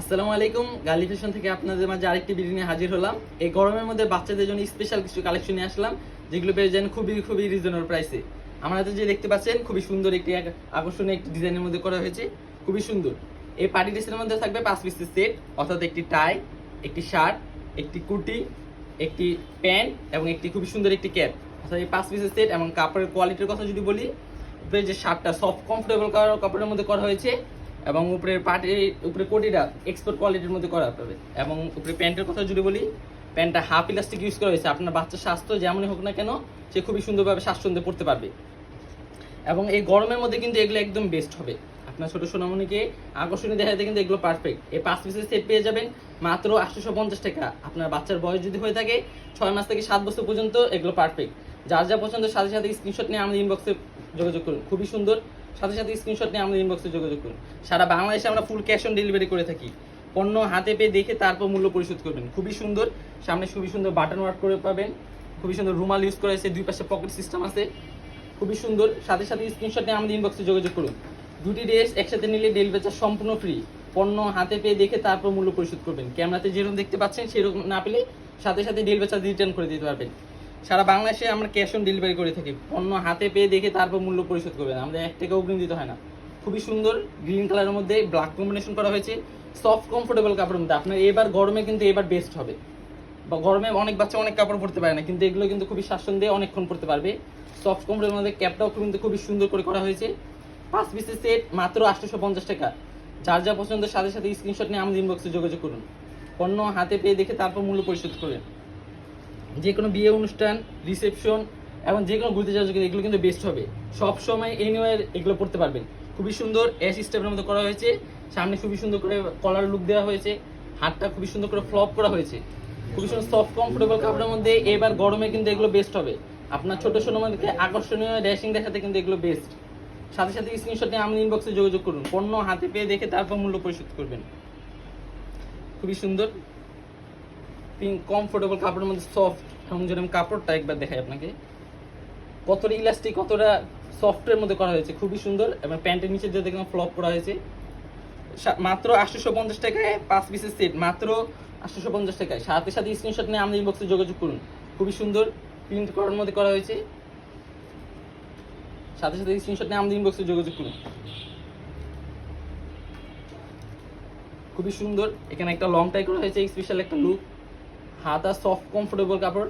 আসসালামু আলাইকুম, গালি ফ্যাশন থেকে আপনাদের মাঝে আরেকটি ভিডিও নিয়ে হাজির হলাম। এই গরমের মধ্যে বাচ্চাদের জন্য স্পেশাল কিছু কালেকশন নিয়ে আসলাম, যেগুলো পেয়ে যান খুবই খুবই রিজনেবল প্রাইসে আমার যে দেখতে পাচ্ছেন, খুবই সুন্দর একটি আকর্ষণীয় একটি ডিজাইনের মধ্যে করা হয়েছে, খুবই সুন্দর। এই পার্টি ড্রেসের মধ্যে থাকবে পাঁচ পিসের সেট অর্থাৎ একটি টাই একটি শার্ট একটি কুর্তি, একটি প্যান্ট এবং একটি খুবই সুন্দর একটি ক্যাপ অর্থাৎ এই পাঁচ পিসের সেট এবং কাপড়ের কোয়ালিটির কথা যদি বলি যে শার্টটা সফট কমফোর্টেবল কাপড়ের মধ্যে করা হয়েছে এবং উপরের পাটি উপরে কোটিটা এক্সপোর্ট কোয়ালিটির মধ্যে করা হবে। এবং উপরে প্যান্টের কথা যদি বলি প্যান্টটা হাফ ইলাস্টিক ইউজ করা হয়েছে। আপনার বাচ্চার স্বাস্থ্য যেমনই হোক না কেন, সে খুবই সুন্দরভাবে স্বাচ্ছন্দ্যে পড়তে পারবে। এবং এই গরমের মধ্যে কিন্তু এগুলো একদম বেস্ট হবে। আপনার ছোট সোনামণিকে আকর্ষণীয় দেখাতে কিন্তু এগুলো পারফেক্ট এই পাঁচ পিসের সেট পেয়ে যাবেন মাত্র আটশোশো পঞ্চাশ টাকা। আপনার বাচ্চার বয়স যদি হয়ে থাকে, ছয় মাস থেকে সাত বছর পর্যন্ত এগুলো পারফেক্ট যার যা পছন্দ সাথে সাথে স্ক্রিনশট নিয়ে আমাদের ইনবক্সে যোগাযোগ করুন। খুবই সুন্দর। সাথে সাথে স্ক্রিনশট নিয়ে আমাদের ইনবক্সে যোগাযোগ করুন। সারা বাংলাদেশে আমরা ফুল ক্যাশ অন ডেলিভারি করে থাকি। পণ্য হাতে পেয়ে দেখে তারপর মূল্য পরিশোধ করবেন। খুবই সুন্দর। সামনে খুবই সুন্দর বাটন ওয়ার্ক করে পাবেন। খুবই সুন্দর রুমাল ইউজ করা হয়েছে, দুই পাশে পকেট সিস্টেম আছে। খুবই সুন্দর। সাথে সাথে স্ক্রিনশট নিয়ে আমাদের ইনবক্সে যোগাযোগ করুন। দুটি ড্রেস একসাথে নিলে ডেলিভারি চার্জ সম্পূর্ণ ফ্রি পণ্য হাতে পেয়ে দেখে তারপর মূল্য পরিশোধ করবেন। ক্যামেরাতে যেরকম দেখতে পাচ্ছেন, সেরকম না পেলে সাথে সাথে ডেলিভারি চার্জ রিটার্ন করে দিতে পারবেন। সারা বাংলাদেশে আমরা ক্যাশ অন ডেলিভারি করে থাকি। পণ্য হাতে পেয়ে দেখে তারপর মূল্য পরিশোধ করবেন। আমাদের এক টাকা অগ্রিম দিতে হয় না। খুবই সুন্দর গ্রিন কালারের মধ্যে ব্ল্যাক কম্বিনেশন করা হয়েছে। সফট কমফোর্টেবল কাপড়ের মধ্যে। আপনার এবার গরমে কিন্তু এবার বেস্ট হবে। বা গরমে অনেক বাচ্চা অনেক কাপড় পরতে পারে না, কিন্তু এগুলো কিন্তু খুবই স্বাচ্ছন্দ্যে অনেকক্ষণ পরতে পারবে। সফট কমফোর্টের মধ্যে ক্যাপটাও কিন্তু খুবই সুন্দর করে করা হয়েছে। পাঁচ পিসের সেট মাত্র আটশোশো পঞ্চাশ টাকা। যার যা পছন্দের সাথে সাথে স্ক্রিনশট নিয়ে আমাদের ইনবক্সে যোগাযোগ করুন। পণ্য হাতে পেয়ে দেখে তারপর মূল্য পরিশোধ করবেন। যে কোনো বিয়ে অনুষ্ঠান রিসেপশন এবং যে কোনো ঘুরতে যাওয়ার জন্য এগুলো কিন্তু বেস্ট হবে। সব সময় এনিওয়ার এগুলো পড়তে পারবেন। খুবই সুন্দর এস স্টেপের মধ্যে করা হয়েছে। সামনে খুবই সুন্দর করে কলার লুক দেওয়া হয়েছে। হাতটা খুবই সুন্দর করে ফ্লপ করা হয়েছে। খুবই সুন্দর সফট কমফোর্টেবল কাপড়ের মধ্যে এবার গরমে কিন্তু এগুলো বেস্ট হবে। আপনার ছোট ছোটো মধ্যে আকর্ষণীয় ড্যাশিং দেখাতে কিন্তু এগুলো বেস্ট সাথে সাথে স্ক্রিনশট নিয়ে আমাদের ইনবক্সে যোগাযোগ করুন। পণ্য হাতে পেয়ে দেখে তারপর মূল্য পরিশোধ করবেন। খুবই সুন্দর পিঙ্ক কমফোর্টেবল কাপড়ের মধ্যে সফট যদি আমি কাপড়টা একবার দেখাই আপনাকে। কতটা ইলাস্টিক কতটা সফটের মধ্যে করা হয়েছে, খুবই সুন্দর। এবং প্যান্টের নিচে দিয়ে দেখলাম ফ্লপ করা হয়েছে। মাত্র আটশোশো পঞ্চাশ টাকায় পাঁচ পিসের সেট মাত্র আটশোশো পঞ্চাশ টাকায়। সাথে সাথে স্ক্রিনশট নিয়ে আমাদের ইনবক্সে যোগাযোগ করুন। খুবই সুন্দর প্রিন্ট করার মধ্যে করা হয়েছে। সাথে সাথে স্ক্রিনশট নিয়ে আমাদের ইনবক্সে যোগাযোগ করুন। খুবই সুন্দর। এখানে একটা লং টাই করা হয়েছে স্পেশাল একটা লুক হাতা সফট কমফোর্টেবল কাপড়।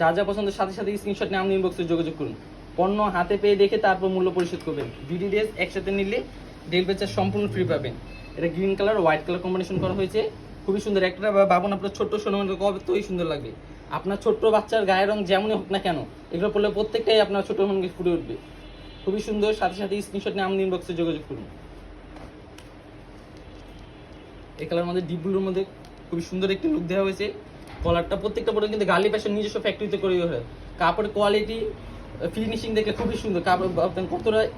যা যা পছন্দের সাথে সাথে স্ক্রিনশট নিয়ে আমাদের ইনবক্সে যোগাযোগ করুন। পণ্য হাতে পেয়ে দেখে তারপর মূল্য পরিশোধ করবেন। দুটি ড্রেস একসাথে নিলে ডেলিভারি চার্জ সম্পূর্ণ ফ্রি পাবেন। এটা green colour white colour combination করা হয়েছে। খুবই সুন্দর। একটা বাবন আপনার ছোট্ট সোনামের কতই সুন্দর লাগবে। আপনার ছোট্ট বাচ্চার গায়ের রং যেমনই হোক না কেন, এগুলো পড়লে প্রত্যেকটাই আপনার ছোট মনকে ফুটে উঠবে। খুবই সুন্দর। সাথে সাথে স্ক্রিনশট নিয়ে আমাদের ইনবক্সে যোগাযোগ করুন। এই কালার মধ্যে ডিপ ব্লুর মধ্যে খুবই সুন্দর একটি লুক দেওয়া হয়েছে। কলারটা প্রত্যেকটা প্রোডাক্ট কিন্তু গালি ফ্যাশন নিজস্ব ফ্যাক্টরিতে করে হয়। কাপড়ের কোয়ালিটি ফিনিশিং দেখে খুবই সুন্দর। কাপড় কতটা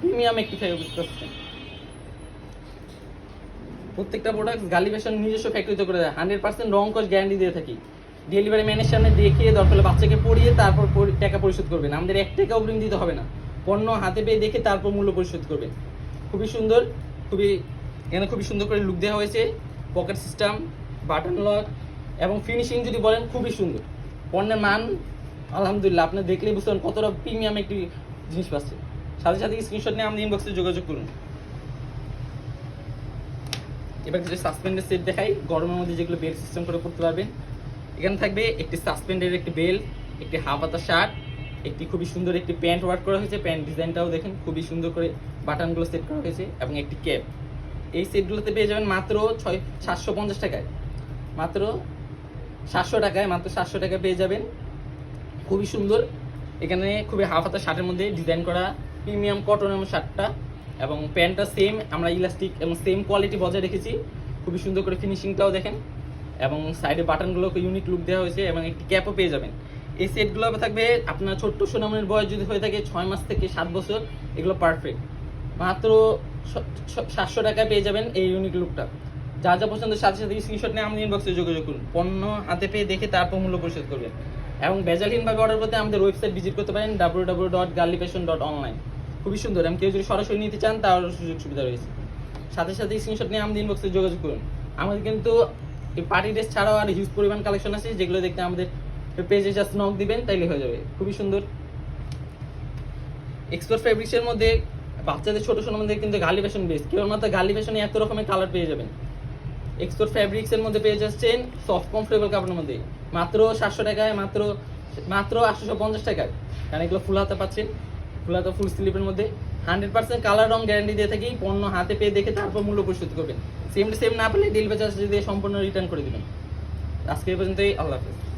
প্রিমিয়াম একটি পাচ্ছেন প্রত্যেকটা প্রোডাক্ট গালি ফ্যাশন নিজস্ব ফ্যাক্টরিতে করে দেয়। হান্ড্রেড পার্সেন্ট রং কস গ্যারান্টি দিয়ে থাকি। ডেলিভারি ম্যানের সামনে দেখে দরকার বাচ্চাকে পড়িয়ে তারপর পরি- টাকা পরিশোধ করবেন। আমাদের এক টাকা অগ্রিম দিতে হবে না। পণ্য হাতে পেয়ে দেখে তারপর মূল্য পরিশোধ করবেন। খুবই সুন্দর, খুবই এখানে খুবই সুন্দর করে লুক দেওয়া হয়েছে। পকেট সিস্টেম বাটন লক এবং ফিনিশিং যদি বলেন খুবই সুন্দর। পণ্যের মান, আলহামদুলিল্লাহ, আপনি দেখলেই বুঝতে পারেন কতটা প্রিমিয়াম একটি জিনিস পাচ্ছে। সাথে সাথে স্ক্রিনশট নিয়ে আমাদের ইনবক্সে যোগাযোগ করুন। এবার কিছু সাসপেন্ডের সেট দেখাই। গরমের মধ্যে যেগুলো বেল সিস্টেম করে পড়তে পারবেন। এখানে থাকবে একটি সাসপেন্ডের একটি বেল একটি হাফ হাতা শার্ট একটি খুবই সুন্দর একটি প্যান্ট ওয়ার্ক করা হয়েছে। প্যান্ট ডিজাইনটাও দেখেন, খুবই সুন্দর করে বাটনগুলো সেট করা হয়েছে এবং একটি ক্যাপ এই সেটগুলোতে পেয়ে যাবেন মাত্র ছয়, সাতশো পঞ্চাশ টাকায়। মাত্র সাতশো টাকায়, মাত্র সাতশো টাকায় পেয়ে যাবেন। খুবই সুন্দর। এখানে খুবই হাফ হাতা শার্টের মধ্যে ডিজাইন করা প্রিমিয়াম কটনের শার্টটা এবং প্যান্টটা সেম আমরা ইলাস্টিক এবং সেম কোয়ালিটি বজায় রেখেছি। খুবই সুন্দর করে ফিনিশিংটাও দেখেন। এবং সাইডে বাটনগুলোকে ইউনিক লুক দেওয়া হয়েছে এবং একটি ক্যাপও পেয়ে যাবেন। এই সেটগুলো থাকবে আপনার ছোট্ট সোনামনের বয়স যদি হয়ে থাকে ছয় মাস থেকে সাত বছর, এগুলো পারফেক্ট মাত্র সাতশো টাকায় পেয়ে যাবেন এই ইউনিক লুকটা যা যা পছন্দের সাথে সাথে স্ক্রিনশট নিয়ে আমাদের ইনবক্সে যোগাযোগ করুন। পণ্য হাতে পেয়ে দেখে তারপর মূল্য পরিশোধ করবেন। এবং বেজালহীনভাবে অর্ডার করতে আমাদের ওয়েবসাইট ভিজিট করতে পারেন W W dot girly fashion dot online খুবই সুন্দর। এবং কেউ যদি সরাসরি নিতে চান তার সুযোগ সুবিধা রয়েছে। সাথে সাথে স্ক্রিনশট নিয়ে আমাদের ইনবক্সে যোগাযোগ করুন। আমাদের কিন্তু এই পার্টি ড্রেস ছাড়াও আর হিউজ পরিমাণ কালেকশন আছে, যেগুলো দেখতে আমাদের পেজে জাস্ট নক দিবেন, তাইলে হয়ে যাবে। খুবই সুন্দর। এক্সপোর্ট ফেব্রিক্সের মধ্যে বাচ্চাদের ছোটো ছোট মধ্যে কিন্তু গালি ফ্যাশন বেস কেবলমাত্র গালি ফ্যাশনে এত রকমের কালার পেয়ে যাবেন। এক্সপোর্ট ফ্যাব্রিক্সের মধ্যে পেয়ে যাচ্ছেন সফট কমফোর্টেবল কাপড়ের মধ্যে। মাত্র সাতশো টাকায়, মাত্র মাত্র আটশোশো পঞ্চাশ টাকায়। কারণ এগুলো ফুল হাতে পাচ্ছেন। ফুল হাতে ফুল স্লিপের মধ্যে। হান্ড্রেড পার্সেন্ট কালার রং গ্যারান্টি দিয়ে থাকি, পণ্য হাতে পেয়ে দেখে তারপর মূল্য পরিশোধ করবেন। সেম টু সেম না পেলে ডেলিভারি চার্জ দিয়ে সম্পূর্ণ রিটার্ন করে দেবেন। আজকে এই পর্যন্তই, আল্লাহ হাফেজ।